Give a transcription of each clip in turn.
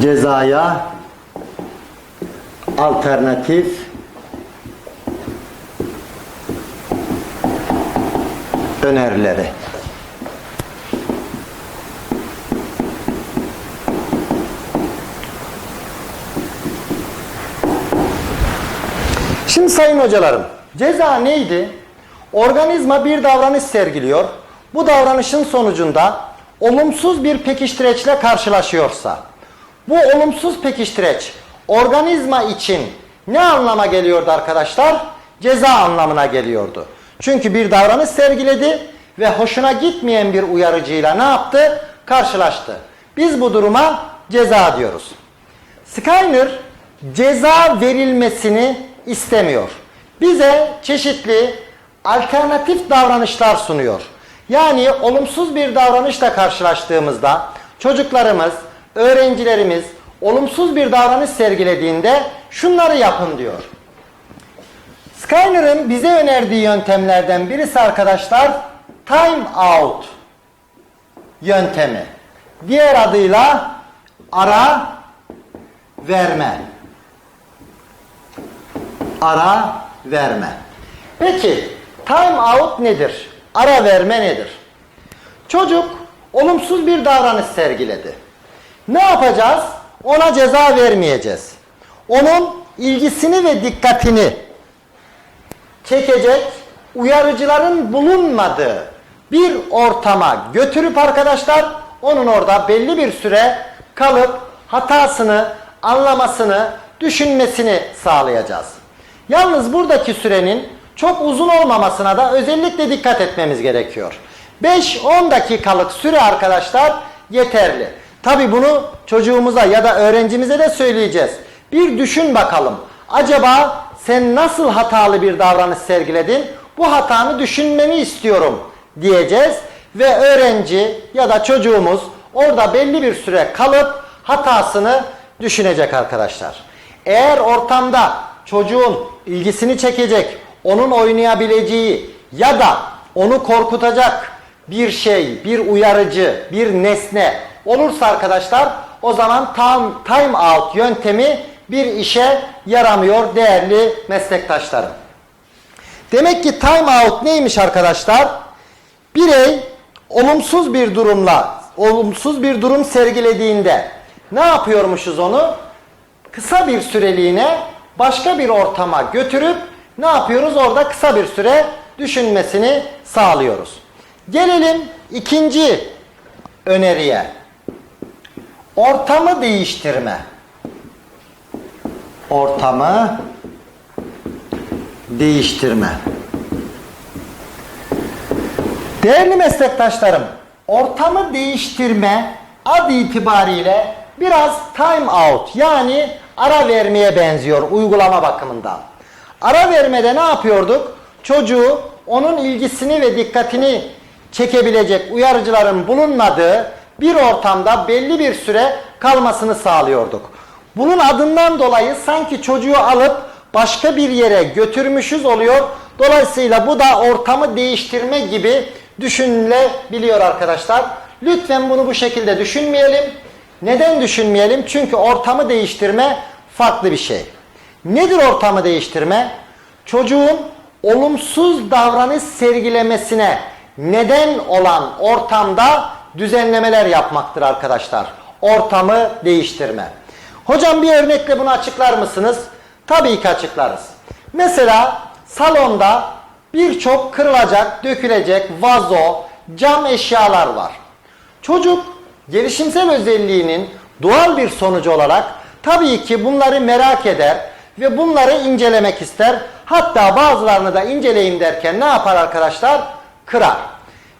cezaya alternatif önerileri. Şimdi sayın hocalarım, ceza neydi? Organizma bir davranış sergiliyor. Bu davranışın sonucunda olumsuz bir pekiştireçle karşılaşıyorsa, bu olumsuz pekiştireç organizma için ne anlama geliyordu arkadaşlar? Ceza anlamına geliyordu. Çünkü bir davranış sergiledi ve hoşuna gitmeyen bir uyarıcıyla ne yaptı? Karşılaştı. Biz bu duruma ceza diyoruz. Skyner ceza verilmesini istemiyor. Bize çeşitli alternatif davranışlar sunuyor. Yani olumsuz bir davranışla karşılaştığımızda çocuklarımız, öğrencilerimiz olumsuz bir davranış sergilediğinde şunları yapın diyor. Skyner'ın bize önerdiği yöntemlerden birisi arkadaşlar time out yöntemi. Diğer adıyla ara verme. Ara verme. Peki time out nedir? Ara verme nedir? Çocuk olumsuz bir davranış sergiledi. Ne yapacağız? Ona ceza vermeyeceğiz. Onun ilgisini ve dikkatini çekecek uyarıcıların bulunmadığı bir ortama götürüp arkadaşlar onun orada belli bir süre kalıp hatasını anlamasını, düşünmesini sağlayacağız. Yalnız buradaki sürenin çok uzun olmamasına da özellikle dikkat etmemiz gerekiyor. 5-10 dakikalık süre arkadaşlar yeterli. Tabi bunu çocuğumuza ya da öğrencimize de söyleyeceğiz. Bir düşün bakalım. Acaba sen nasıl hatalı bir davranış sergiledin? Bu hatanı düşünmeni istiyorum diyeceğiz. Ve öğrenci ya da çocuğumuz orada belli bir süre kalıp hatasını düşünecek arkadaşlar. Eğer ortamda çocuğun ilgisini çekecek, onun oynayabileceği ya da onu korkutacak bir şey, bir uyarıcı, bir nesne olursa arkadaşlar o zaman tam time out yöntemi bir işe yaramıyor değerli meslektaşlarım. Demek ki time out neymiş arkadaşlar? Birey olumsuz bir durumla, olumsuz bir durum sergilediğinde ne yapıyormuşuz onu? Kısa bir süreliğine başka bir ortama götürüp ne yapıyoruz? Orada kısa bir süre düşünmesini sağlıyoruz. Gelelim ikinci öneriye. Ortamı değiştirme. Ortamı değiştirme. Değerli meslektaşlarım, ortamı değiştirme ad itibariyle biraz time out yani ara vermeye benziyor uygulama bakımından. Ara vermede ne yapıyorduk? Çocuğu onun ilgisini ve dikkatini çekebilecek uyarıcıların bulunmadığı bir ortamda belli bir süre kalmasını sağlıyorduk. Bunun adından dolayı sanki çocuğu alıp başka bir yere götürmüşüz oluyor. Dolayısıyla bu da ortamı değiştirme gibi düşünülebiliyor arkadaşlar. Lütfen bunu bu şekilde düşünmeyelim. Neden düşünmeyelim? Çünkü ortamı değiştirme farklı bir şey. Nedir ortamı değiştirme? Çocuğun olumsuz davranış sergilemesine neden olan ortamda düzenlemeler yapmaktır arkadaşlar. Ortamı değiştirme. Hocam bir örnekle bunu açıklar mısınız? Tabii ki açıklarız. Mesela salonda birçok kırılacak, dökülecek vazo, cam eşyalar var. Çocuk gelişimsel özelliğinin doğal bir sonucu olarak tabii ki bunları merak eder ve bunları incelemek ister. Hatta bazılarını da inceleyeyim derken ne yapar arkadaşlar? Kırar.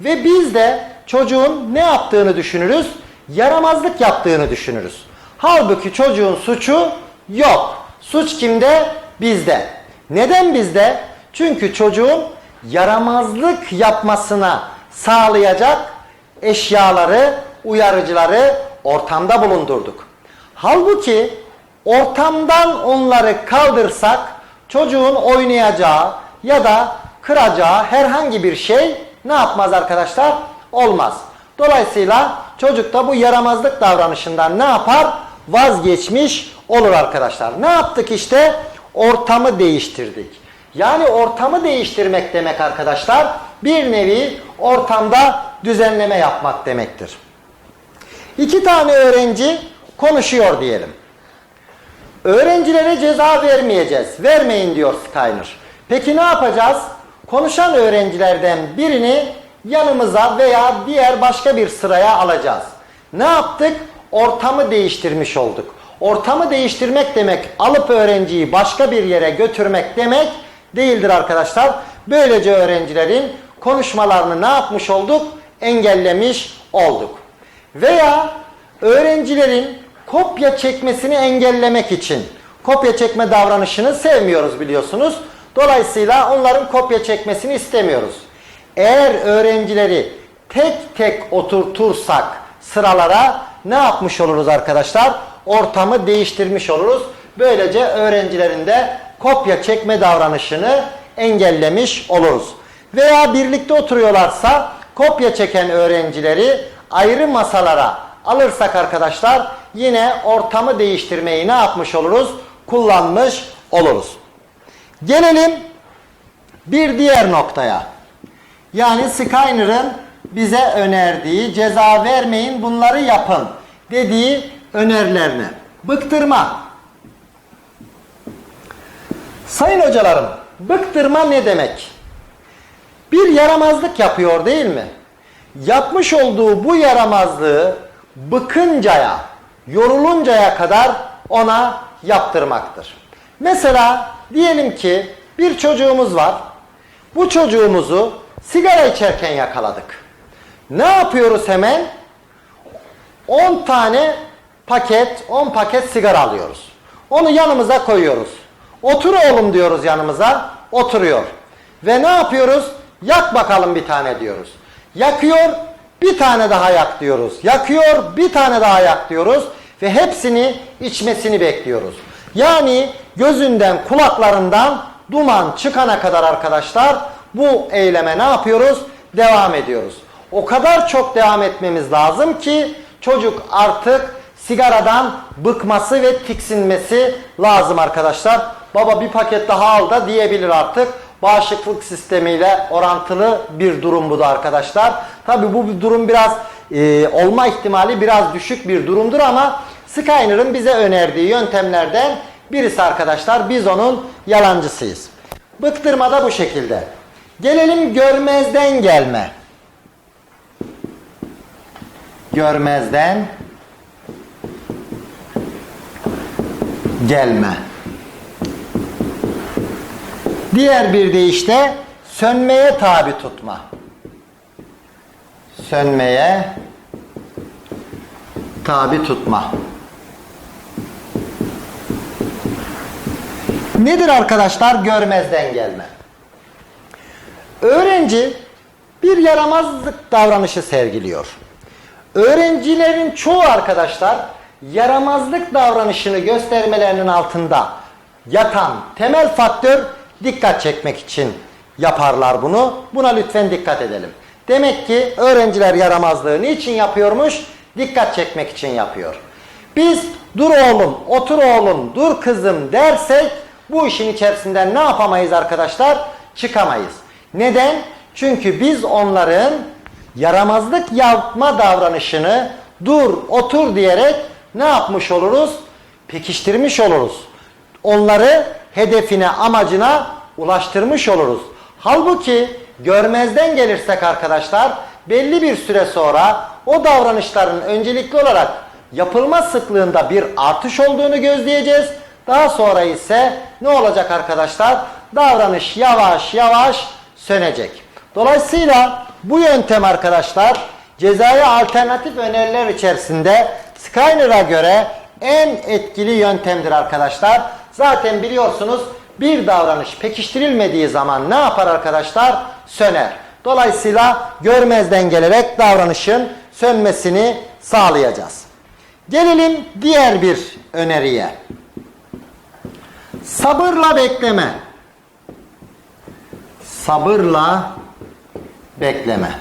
Ve biz de çocuğun ne yaptığını düşünürüz? Yaramazlık yaptığını düşünürüz. Halbuki çocuğun suçu yok. Suç kimde? Bizde. Neden bizde? Çünkü çocuğun yaramazlık yapmasına sağlayacak eşyaları, uyarıcıları ortamda bulundurduk. Halbuki ortamdan onları kaldırsak çocuğun oynayacağı ya da kıracağı herhangi bir şey ne yapmaz arkadaşlar? Olmaz. Dolayısıyla çocuk da bu yaramazlık davranışından ne yapar? vazgeçmiş olur arkadaşlar. Ne yaptık işte? Ortamı değiştirdik. Yani ortamı değiştirmek demek arkadaşlar bir nevi ortamda düzenleme yapmak demektir. İki tane öğrenci konuşuyor diyelim. Öğrencilere ceza vermeyeceğiz. Vermeyin diyor Steiner. Peki ne yapacağız? Konuşan öğrencilerden birini yanımıza veya diğer başka bir sıraya alacağız. Ne yaptık? Ortamı değiştirmiş olduk. Ortamı değiştirmek demek alıp öğrenciyi başka bir yere götürmek demek değildir arkadaşlar. Böylece öğrencilerin konuşmalarını ne yapmış olduk? Engellemiş olduk. Veya öğrencilerin kopya çekmesini engellemek için kopya çekme davranışını sevmiyoruz biliyorsunuz. Dolayısıyla onların kopya çekmesini istemiyoruz. Eğer öğrencileri tek tek oturtursak sıralara ne yapmış oluruz arkadaşlar? Ortamı değiştirmiş oluruz. Böylece öğrencilerin de kopya çekme davranışını engellemiş oluruz. Veya birlikte oturuyorlarsa kopya çeken öğrencileri ayrı masalara alırsak arkadaşlar yine ortamı değiştirmeyi ne yapmış oluruz? Kullanmış oluruz. Gelelim bir diğer noktaya. Yani Skyner'ın bize önerdiği ceza vermeyin bunları yapın dediği önerilerine. Bıktırma. Sayın hocalarım, bıktırma ne demek? Bir yaramazlık yapıyor değil mi? Yapmış olduğu bu yaramazlığı bıkıncaya, yoruluncaya kadar ona yaptırmaktır. Mesela diyelim ki bir çocuğumuz var. Bu çocuğumuzu sigara içerken yakaladık. Ne yapıyoruz hemen? 10 tane paket, 10 paket sigara alıyoruz. Onu yanımıza koyuyoruz. Otur oğlum diyoruz yanımıza. Oturuyor. Ve ne yapıyoruz? Yak bakalım bir tane diyoruz. Yakıyor, bir tane daha yak diyoruz. Yakıyor, bir tane daha yak diyoruz. Ve hepsini içmesini bekliyoruz. Yani gözünden, kulaklarından duman çıkana kadar arkadaşlar bu eyleme ne yapıyoruz? Devam ediyoruz. O kadar çok devam etmemiz lazım ki çocuk artık sigaradan bıkması ve tiksinmesi lazım arkadaşlar. Baba bir paket daha al da diyebilir artık. Bağışıklık sistemiyle orantılı bir durum bu da arkadaşlar. Tabi bu durum biraz e, olma ihtimali biraz düşük bir durumdur ama Skyner'ın bize önerdiği yöntemlerden birisi arkadaşlar. Biz onun yalancısıyız. Bıktırma da bu şekilde. Gelelim görmezden gelme. Görmezden gelme. Diğer bir deyişle sönmeye tabi tutma. Sönmeye tabi tutma. Nedir arkadaşlar görmezden gelme? Öğrenci bir yaramazlık davranışı sergiliyor. Öğrencilerin çoğu arkadaşlar yaramazlık davranışını göstermelerinin altında yatan temel faktör dikkat çekmek için yaparlar bunu. Buna lütfen dikkat edelim. Demek ki öğrenciler yaramazlığı niçin yapıyormuş? Dikkat çekmek için yapıyor. Biz dur oğlum, otur oğlum, dur kızım dersek bu işin içerisinden ne yapamayız arkadaşlar? Çıkamayız. Neden? Çünkü biz onların yaramazlık yapma davranışını dur, otur diyerek ne yapmış oluruz? Pekiştirmiş oluruz. Onları hedefine, amacına ulaştırmış oluruz. Halbuki görmezden gelirsek arkadaşlar belli bir süre sonra o davranışların öncelikli olarak yapılma sıklığında bir artış olduğunu gözleyeceğiz. Daha sonra ise ne olacak arkadaşlar? Davranış yavaş yavaş sönecek. Dolayısıyla bu yöntem arkadaşlar cezaya alternatif öneriler içerisinde Skyner'a göre en etkili yöntemdir arkadaşlar. Zaten biliyorsunuz bir davranış pekiştirilmediği zaman ne yapar arkadaşlar? Söner. Dolayısıyla görmezden gelerek davranışın sönmesini sağlayacağız. Gelelim diğer bir öneriye. Sabırla bekleme. Sabırla bekleme.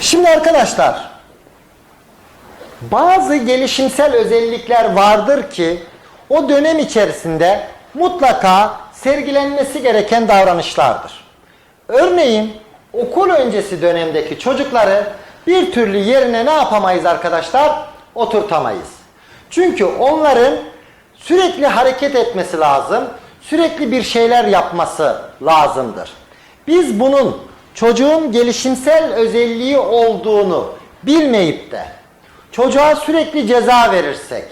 Şimdi arkadaşlar bazı gelişimsel özellikler vardır ki o dönem içerisinde mutlaka sergilenmesi gereken davranışlardır. Örneğin okul öncesi dönemdeki çocukları bir türlü yerine ne yapamayız arkadaşlar? Oturtamayız. Çünkü onların sürekli hareket etmesi lazım, sürekli bir şeyler yapması lazımdır. Biz bunun çocuğun gelişimsel özelliği olduğunu bilmeyip de çocuğa sürekli ceza verirsek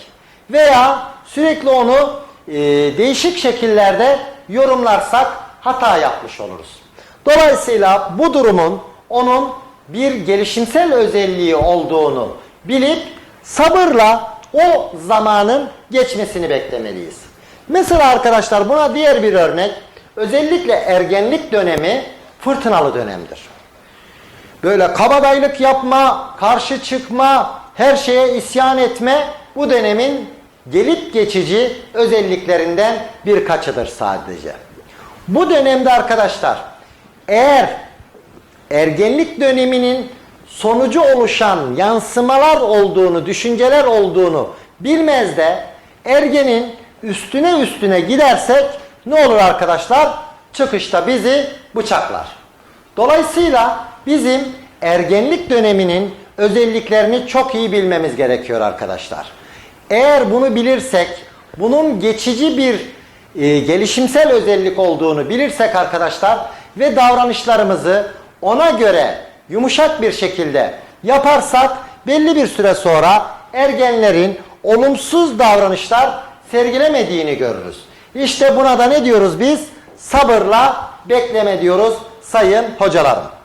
veya sürekli onu e, değişik şekillerde yorumlarsak hata yapmış oluruz. Dolayısıyla bu durumun onun bir gelişimsel özelliği olduğunu bilip sabırla o zamanın geçmesini beklemeliyiz. Mesela arkadaşlar buna diğer bir örnek özellikle ergenlik dönemi fırtınalı dönemdir. Böyle kabadayılık yapma, karşı çıkma, her şeye isyan etme bu dönemin gelip geçici özelliklerinden birkaçıdır sadece. Bu dönemde arkadaşlar eğer ergenlik döneminin sonucu oluşan yansımalar olduğunu, düşünceler olduğunu bilmez de ergenin üstüne üstüne gidersek ne olur arkadaşlar? Çıkışta bizi bıçaklar. Dolayısıyla bizim ergenlik döneminin özelliklerini çok iyi bilmemiz gerekiyor arkadaşlar. Eğer bunu bilirsek, bunun geçici bir e, gelişimsel özellik olduğunu bilirsek arkadaşlar ve davranışlarımızı ona göre yumuşak bir şekilde yaparsak belli bir süre sonra ergenlerin olumsuz davranışlar sergilemediğini görürüz. İşte buna da ne diyoruz biz? Sabırla bekleme diyoruz sayın hocalarım.